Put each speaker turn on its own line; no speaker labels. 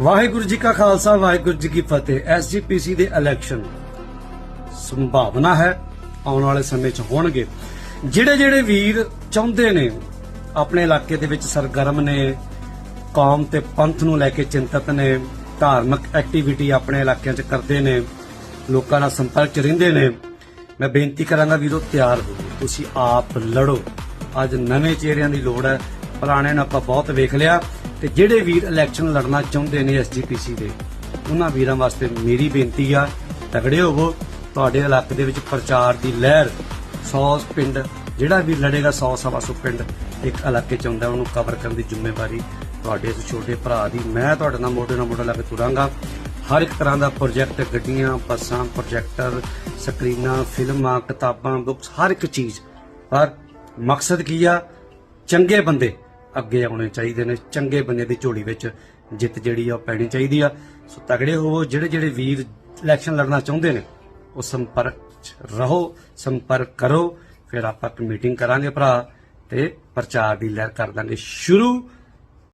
ਵਾਹਿਗੁਰੂ ਜੀ ਕਾ ਖਾਲਸਾ, ਵਾਹਿਗੁਰੂ ਜੀ ਕੀ ਫਤਿਹ। ਐਸਜੀਪੀਸੀ ਦੇ ਇਲੈਕਸ਼ਨ ਸੰਭਾਵਨਾ ਹੈ, ਆਉਣ ਵਾਲੇ ਸਮੇਂ 'ਚ ਹੋਣਗੇ। ਜਿਹੜੇ ਜਿਹੜੇ ਵੀਰ ਚਾਹੁੰਦੇ ਨੇ, ਆਪਣੇ ਇਲਾਕੇ ਦੇ ਵਿੱਚ ਸਰਗਰਮ ਨੇ, ਕੌਮ ਤੇ ਪੰਥ ਨੂੰ ਲੈ ਕੇ ਚਿੰਤਤ ਨੇ, ਧਾਰਮਿਕ ਐਕਟੀਵਿਟੀ ਆਪਣੇ ਇਲਾਕਿਆਂ 'ਚ ਕਰਦੇ ਨੇ, ਲੋਕਾਂ ਨਾਲ ਸੰਪਰਕ 'ਚ ਰਹਿੰਦੇ ਨੇ, ਮੈਂ ਬੇਨਤੀ ਕਰਾਂਗਾ ਵੀਰੋ, ਤਿਆਰ ਹੋ ਤੁਸੀਂ ਆਪ ਲੜੋ। ਅੱਜ ਨਵੇਂ ਚਿਹਰਿਆਂ ਦੀ ਲੋੜ ਹੈ। ਪੁਰਾਣੇ ਨੂੰ ਆਪਾਂ ਬਹੁਤ ਵੇਖ ਲਿਆ। ਤੇ ਜਿਹੜੇ ਵੀਰ ਇਲੈਕਸ਼ਨ ਲੜਨਾ ਚਾਹੁੰਦੇ ਨੇ ਐਸਜੀਪੀਸੀ ਦੇ, ਉਹਨਾਂ ਵੀਰਾਂ ਵਾਸਤੇ ਮੇਰੀ ਬੇਨਤੀ ਆ, ਤਗੜੇ ਹੋਵੋ, ਤੁਹਾਡੇ ਇਲਾਕੇ ਦੇ ਵਿੱਚ ਪ੍ਰਚਾਰ ਦੀ ਲਹਿਰ 100 ਪਿੰਡ, ਜਿਹੜਾ ਵੀ ਲੜੇਗਾ 100 ਸਵਾ ਸੌ ਪਿੰਡ ਇੱਕ ਇਲਾਕੇ ਚ ਆਉਂਦਾ, ਉਹਨੂੰ ਕਵਰ ਕਰਨ ਦੀ ਜ਼ਿੰਮੇਵਾਰੀ ਤੁਹਾਡੇ ਇਸ ਛੋਟੇ ਭਰਾ ਦੀ। ਮੈਂ ਤੁਹਾਡੇ ਨਾਲ ਮੋਢੇ ਨਾਲ ਮੋਢਾ ਲਾ ਕੇ ਤੁਰਾਂਗਾ। ਹਰ ਇੱਕ ਤਰ੍ਹਾਂ ਦਾ ਪ੍ਰੋਜੈਕਟ ਗੱਡੀਆਂ, ਬੱਸਾਂ ਪ੍ਰੋਜੈਕਟਰ ਸਕਰੀਨਾਂ, ਫਿਲਮਾਂ, ਕਿਤਾਬਾਂ ਬੁੱਕਸ ਹਰ ਇੱਕ ਚੀਜ਼। ਪਰ ਮਕਸਦ ਕੀ ਆ? ਚੰਗੇ ਬੰਦੇ। ਅੱਗੇ ਆਉਣੇ ਚਾਹੀਦੇ ਨੇ, ਚੰਗੇ ਬੰਦੇ ਦੀ ਝੋਲੀ ਵਿੱਚ ਜਿੱਤ ਜਿਹੜੀ ਆ ਉਹ ਪੈਣੀ ਚਾਹੀਦੀ ਆ। ਸੋ ਤਗੜੇ ਹੋਵੋ, ਜਿਹੜੇ ਜਿਹੜੇ ਵੀਰ ਇਲੈਕਸ਼ਨ ਲੜਨਾ ਚਾਹੁੰਦੇ ਨੇ, ਉਹ ਸੰਪਰਕ 'ਚ ਰਹੋ, ਸੰਪਰਕ ਕਰੋ। ਫਿਰ ਆਪਾਂ ਇੱਕ ਮੀਟਿੰਗ ਕਰਾਂਗੇ ਭਰਾ ਤੇ ਪ੍ਰਚਾਰ ਦੀ ਲਹਿਰ ਕਰ ਦਾਂਗੇ ਸ਼ੁਰੂ।